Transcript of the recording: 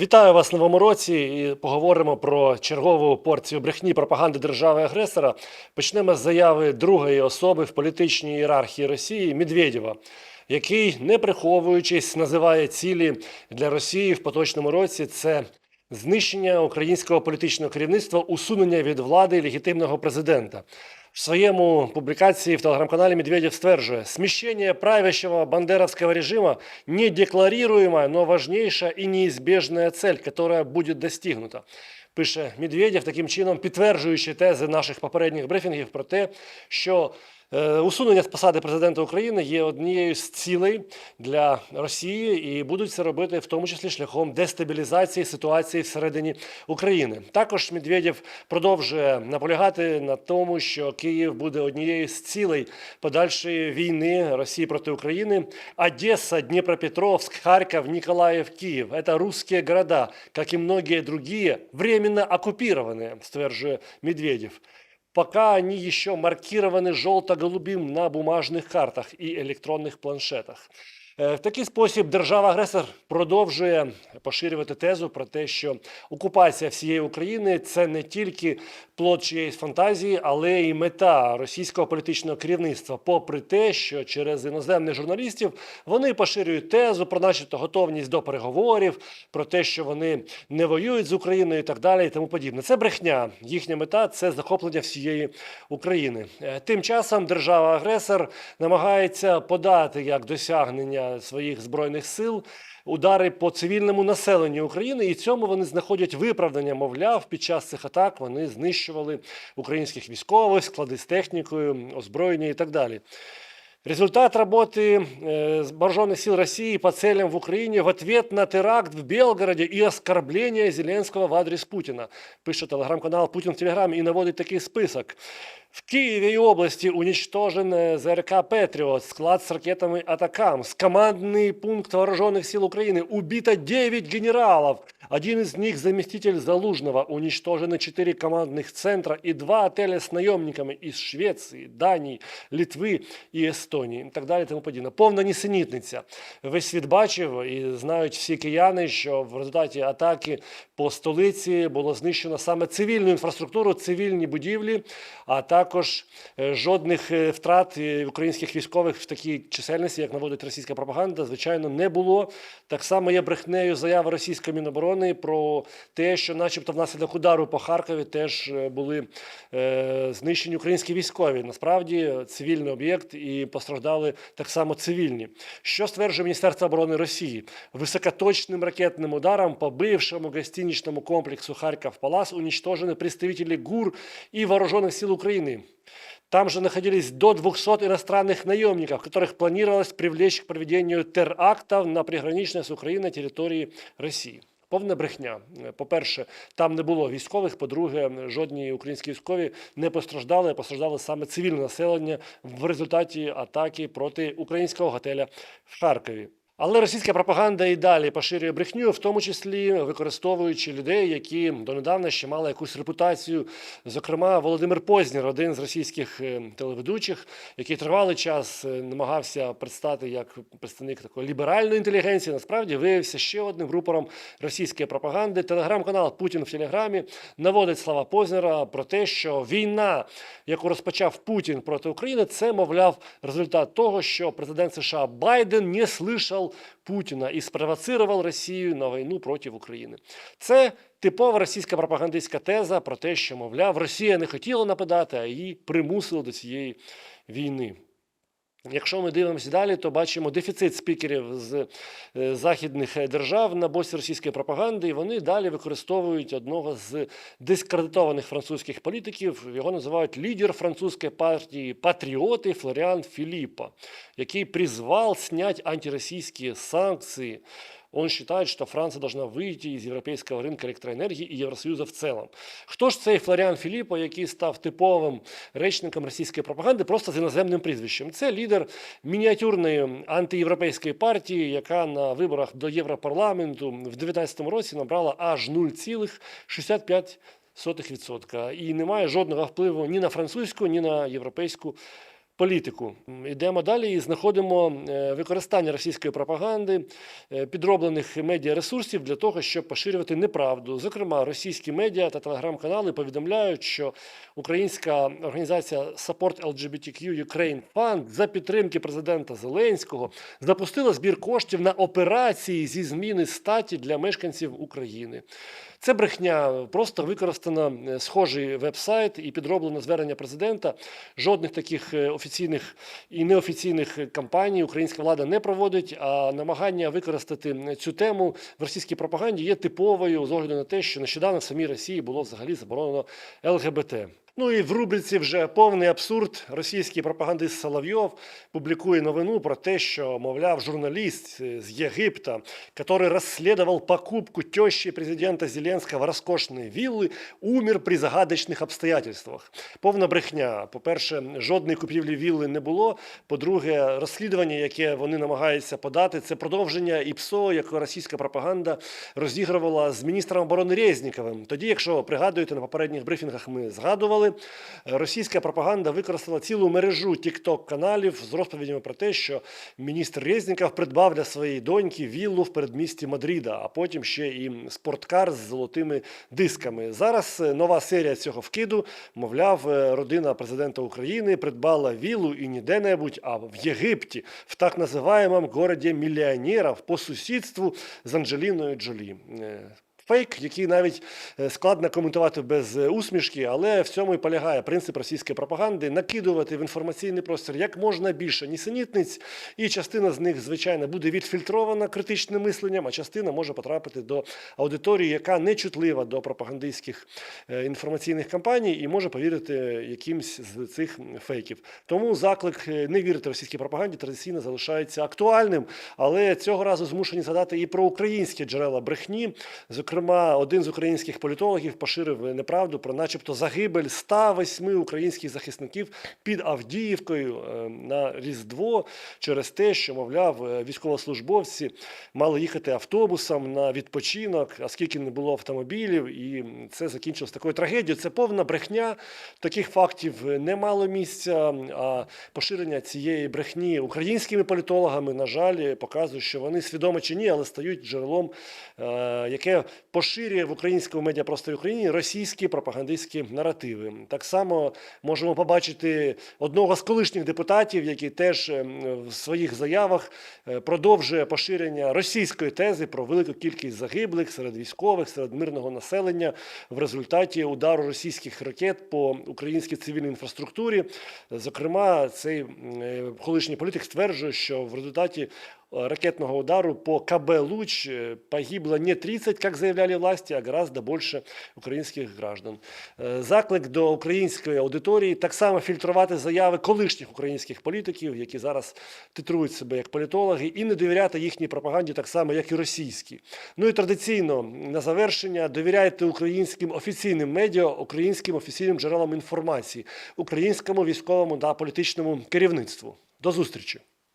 Вітаю вас в новому році і поговоримо про чергову порцію брехні пропаганди держави-агресора. Почнемо з заяви другої особи в політичній ієрархії Росії Медведєва, який, не приховуючись, називає цілі для Росії в поточному році. Це знищення українського політичного керівництва, усунення від влади легітимного президента. В своєму публікації в телеграм-каналі Медведев стверджує, смещение правящего бандеровского режима недекларируемая, но важнейшая и неизбежная цель, которая будет достигнута. Пише Медведєв, таким чином підтверджуючи тези наших попередніх брифінгів про те, що усунення з посади президента України є однією з цілей для Росії і будуть це робити в тому числі шляхом дестабілізації ситуації всередині України. Також Медведєв продовжує наполягати на тому, що Київ буде однією з цілей подальшої війни Росії проти України. Одесса, Днепропетровск, Харьков, Николаев, Киев – это русские города, как и многие другие, временно оккупированные, стверджує Медведев. Пока они еще маркированы желто-голубым на бумажных картах и електронних планшетах. Е, В такий спосіб держава-агресор продовжує поширювати тезу про те, що окупація всієї України це не тільки плод чиєїсь фантазії, але й мета російського політичного керівництва. Попри те, що через іноземних журналістів вони поширюють тезу про начебто готовність до переговорів, про те, що вони не воюють з Україною і так далі, і тому подібне. Це брехня. Їхня мета це захоплення всієї України. Е, Тим часом держава-агресор намагається подати як досягнення своїх збройних сил. Удари по цивільному населенню України, і цьому вони знаходять виправдання. Мовляв, під час цих атак вони знищували українських військових, склади з технікою, озброєння і так далі. Результат работы э, вооруженных сил России по целям в Украине в ответ на теракт в Белгороде и оскорбление Зеленского в адрес Путина. Пише телеграм-канал Путин в Телеграмі і наводить такий список. В Киеве и области уничтожен э, ЗРК «Патриот», склад с ракетами «Атакамс», командный пункт вооруженных сил Украины. Убито 9 генералов. Один из них заместитель Залужного. Уничтожены 4 командных центра и 2 отеля с наемниками из Швеции, Дании, Литви і Естонії. І так далі, тому подібне. Повна нісенітниця. Весь світ бачив і знають всі кияни, що в результаті атаки по столиці було знищено саме цивільну інфраструктуру, цивільні будівлі, а також е, жодних е, втрат е, українських військових в такій чисельності, як наводить російська пропаганда, звичайно, не було. Так само є брехнею заява російської міноборони про те, що, начебто, внаслідок удару по Харкові теж е, були е, знищені українські військові. Насправді цивільний об'єкт і постраждали так само цивільні. Що стверджує Міністерство оборони Росії? Високоточним ракетним ударом по бывшему гостиничному комплексу Харьков Палас уничтожены представители ГУР и вооруженных сил Украины. Там же находились до 200 иностранных наемников, которых планировалось привлечь к проведению терактов на приграничной с Украиной территории России. Повна брехня. По-перше, там не було військових. По-друге, жодні українські військові не постраждали, а постраждало саме цивільне населення в результаті атаки проти українського готеля в Харкові. Але російська пропаганда і далі поширює брехню, в тому числі використовуючи людей, які донедавна ще мали якусь репутацію. Зокрема, Володимир Познєр, один з російських е, телеведучих, який тривалий час е, намагався предстати як представник такої ліберальної інтелігенції, насправді виявився ще одним рупором російської пропаганди. Телеграм-канал Путін в Телеграмі наводить слова Познера про те, що війна, яку розпочав Путін проти України, це мовляв результат того, що президент США Байден не слышав Путіна і спровоцировав Росію на війну проти України. Це типова російська пропагандистська теза про те, що, мовляв, Росія не хотіла нападати, а її примусили до цієї війни. Якщо ми дивимося далі, то бачимо дефіцит спікерів з е, західних держав на боці російської пропаганди, і вони далі використовують одного з дискредитованих французьких політиків. Його називають лідер французької партії Патріоти Флоріан Філіппа, який призвав сняти антиросійські санкції. Он считает, что Франция должна выйти из европейского рынка электроэнергии и Євросоюзу в целом. Хто ж цей Флоріан Філіппо, який став типовим речником російської пропаганди, просто з іноземним прізвищем? Це лідер мініатюрної антиєвропейської партії, яка на виборах до Європарламенту в 2019 році набрала аж 0,65%. І не має жодного впливу ні на французьку, ні на європейську політику. Йдемо далі і знаходимо е, використання російської пропаганди, е, підроблених медіаресурсів для того, щоб поширювати неправду. Зокрема, російські медіа та телеграм-канали повідомляють, що українська організація Support LGBTQ Ukraine Fund за підтримки президента Зеленського запустила збір коштів на операції зі зміни статі для мешканців України. Це брехня, просто використано е, схожий веб-сайт і підроблено звернення президента. Жодних таких е, офіційних і неофіційних кампаній українська влада не проводить. А намагання використати цю тему в російській пропаганді є типовою з огляду на те, що нещодавно в самій Росії було взагалі заборонено ЛГБТ. Ну і в рубриці вже повний абсурд. Російський пропагандист Соловйов публікує новину про те, що, мовляв, журналіст е, з Єгипта, який розслідував покупку тещі президента Зеленського розкошної вілли, умер при загадочних обстоятельствах. Повна брехня. По-перше, жодної купівлі вілли не було. По-друге, розслідування, яке вони намагаються подати, це продовження ІПСО, яке російська пропаганда розігрувала з міністром оборони Резніковим. Тоді, якщо пригадуєте, на попередніх брифінгах ми згадували, російська пропаганда використала цілу мережу тікток каналів з розповідями про те, що міністр Резніков придбав для своєї доньки віллу в передмісті Мадріда, а потім ще і спорткар з золотими дисками. Зараз е, нова серія цього вкиду. Мовляв, е, родина президента України придбала віллу і не де-небудь, а в Єгипті, в так називаємому городі мільйонерів по сусідству з Анджеліною Джолі. Фейк, який навіть е, складно коментувати без е, усмішки, але в цьому і полягає принцип російської пропаганди накидувати в інформаційний простір як можна більше нісенітниць, і частина з них, звичайно, буде відфільтрована критичним мисленням, а частина може потрапити до аудиторії, яка не чутлива до пропагандистських е, інформаційних кампаній і може повірити якимсь з цих фейків. Тому заклик не вірити російській пропаганді традиційно залишається актуальним, але цього разу змушені згадати і про українські джерела брехні. Зокрема, один з українських політологів поширив неправду про, начебто, загибель 108 українських захисників під Авдіївкою е, на Різдво через те, що, мовляв, е, військовослужбовці мали їхати автобусом на відпочинок, оскільки не було автомобілів, і це закінчилось такою трагедією. Це повна брехня. Таких фактів не мало місця. А поширення цієї брехні українськими політологами, на жаль, показує, що вони свідомо чи ні, але стають джерелом, е, яке поширює в українському медіапросторі України російські пропагандистські наративи. Так само можемо побачити одного з колишніх депутатів, який теж ем, в своїх заявах е, продовжує поширення російської тези про велику кількість загиблих серед військових, серед мирного населення в результаті удару російських ракет по українській цивільній інфраструктурі. Зокрема, цей е, колишній політик стверджує, що в результаті ракетного удару по КБ «Луч» э, погибло не 30, как заявляли власти, а гораздо больше українських граждан. Е, Заклик до української аудиторії так само фільтрувати заяви колишніх українських політиків, які зараз титрують себе як політологи, і не довіряти їхній пропаганді так само, як і російській. Ну і традиційно на завершення довіряйте українським офіційним медіа, українським офіційним джерелам інформації, українському військовому та політичному керівництву. До зустрічі!